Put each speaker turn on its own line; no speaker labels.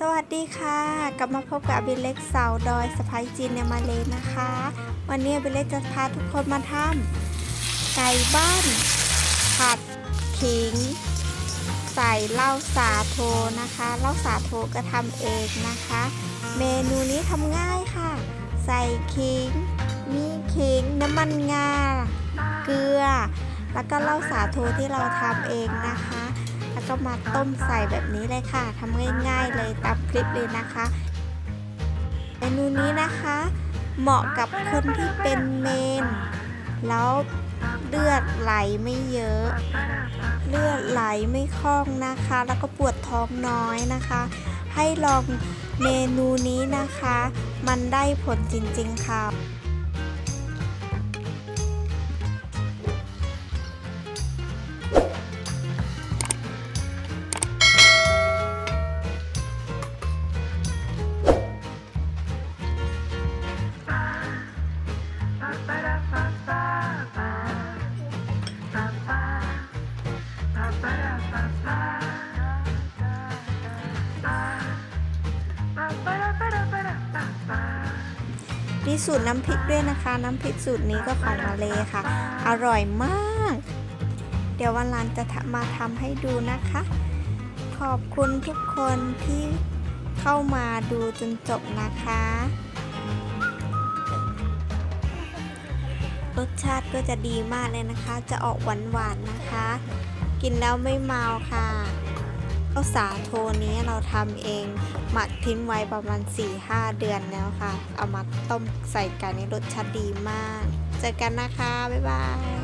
สวัสดีค่ะ กลับมาพบกับอบิเล็กสาวดอยสะพายจีนในมาเลยนะคะ วันนี้อบิเล็กจะพาทุกคนมาทำไก่บ้านผัดขิง ใส่เหล้าสาโทนะคะเหล้าสาโทก็ทำเองนะคะ เมนูนี้ทำง่ายค่ะ ใส่ขิง มีขิงน้ำมันงา เกลือ แล้วก็เหล้าสาโทที่เราทำเองนะคะ แล้วก็มาต้มใส่แบบนี้เลยค่ะทำง่ายๆเลยตามคลิปเลยนะคะเมนูนี้นะคะ เหมาะกับคนที่เป็นเมน แล้วเลือดไหลไม่เยอะ เลือดไหลไม่คล่องนะคะ แล้วก็ปวดท้องน้อยนะคะ ให้ลองเมนูนี้นะคะ มันได้ผลจริงๆค่ะ มีสูตรน้ำพริกด้วยนะคะ น้ำพริกสูตรนี้ก็ของมาเลยค่ะ อร่อยมาก เดี๋ยววันหลังจะมาทำให้ดูนะคะ ขอบคุณทุกคนที่เข้ามาดูจนจบนะคะ รสชาติก็จะดีมากเลยนะคะ จะออกหวานหวานะคะ กินแล้วไม่เมาค่ะข้าวสาโทนี้เราทำเอง หมักทิ้งไว้ประมาณ 4-5 เดือนแล้วค่ะ เอามาต้มใส่กันในรสชาติดีมาก เจอกันนะคะ บ๊ายบาย